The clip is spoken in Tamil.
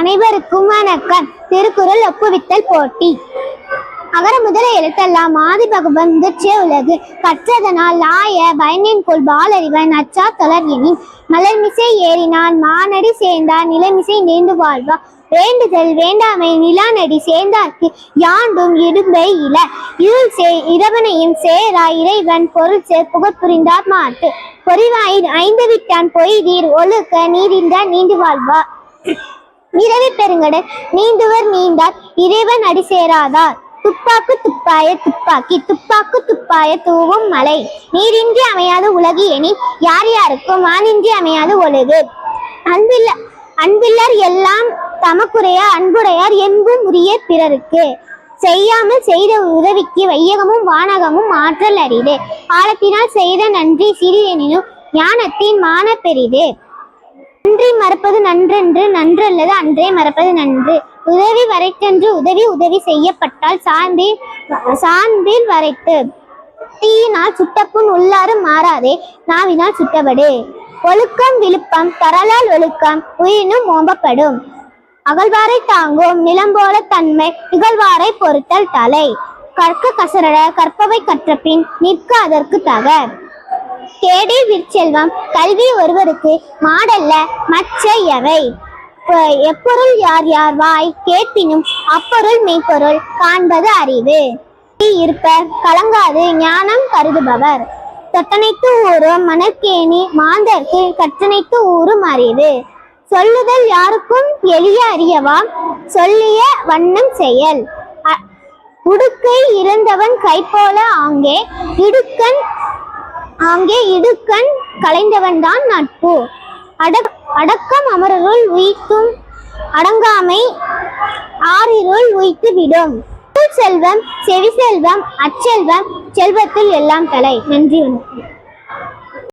அனைவருக்கும் வணக்கம். திருக்குறள் ஒப்புவித்தல் போட்டி. அகர முதல எழுத்தெல்லாம் ஆதி பகவன் முதற்றே உலகு. கற்றதனால் லாய பயனின் கொள் பாலறிவன் அச்சா தொடர் எனின் மலர்மிசை ஏறினான் மானடி சேர்ந்தார் நிலமிசை நேர்ந்து வாழ்வா. வேண்டுதல் வேண்டாமை நிலானடி சேர்ந்தார்க்கு. யாண்டும் இடும்பை இல. இருள் சே இரவனையும் சேரா இறைவன் பொருள் சேர் புகழ் புரிந்தார் மாட்டு. பொறிவாயின் ஐந்து விட்டான் பொய்தீர் ஒழுக்க நீரிந்த நீண்டு வாழ்வா. இரவி பெருங்கடல் நீந்துவர் நீந்தார் இறைவன் அடி சேராதார். துப்பாக்கு துப்பாய துப்பாக்கி துப்பாக்கு துப்பாய தூவும் மலை. நீரின்றி அமையாது உலகு எனி யார் யாருக்கும் வானின்றி அமையாது ஒழுகு. அன்பில்ல அன்பில்லர் எல்லாம் தமக்குறையார் அன்புடையார் என்பும் உரிய பிறருக்கு. செய்யாமல் செய்த உதவிக்கு வையகமும் வானகமும் ஆற்றல் அரிது. காலத்தினால் செய்த நன்றி சிறிதெனினும் ஞானத்தின் மான பெரிது. நன்றி மறப்பது நன்றென்று நன்றல்லது அன்றே மறப்பது நன்று. உதவி வரைத்தென்று உதவி உதவி செய்யப்பட்டால் சாந்தில் சாந்தில் வரைத்து. தீயினால் சுட்டப்புண் உள்ளாறு மாறாதே நாவினால் சுட்டபடு. ஒழுக்கம் விழுப்பம் தரலால் ஒழுக்கம் உயிரினும் ஓம்பப்படும். அகழ்வாரை தாங்கும் நிலம்போல தன்மை இகழ்வாரை பொறுத்தல் தலை. கற்க கசரட கற்பவை கற்றபின் நிற்க அதற்கு தக. கேடே விற்செல்வம் கல்வி ஒருவருக்கு மாடல்ல மச்ச எவை எப்பொருள் யார் யார் வாய் கேட்பினும் அப்பொருள் மெய்ப்பொருள் காண்பது அறிவு. இருப்பர் கலங்காது ஞானம் கருதுபவர். தொட்டனைத்து ஊறும் மணற்கேணி மாந்தர்க்கு கற்றனைத்து ஊறும் அறிவு. சொல்லுதல் யாருக்கும் எளிய அறியவாம் சொல்லிய வண்ணம் செயல். உடுக்கை இருந்தவன் கைப்போல ஆங்கே இடுக்கன் ஆங்கே இடுக்கண் கலைந்தவன் தான் நட்பு. அடக் அடக்கம் அமரருள் உயிர்த்தும் அடங்காமை ஆறிருள் உயித்து விடும் செல்வம் செவி செல்வம் அச்செல்வம் செல்வத்தில் எல்லாம் தலை நன்றி வணக்கம்.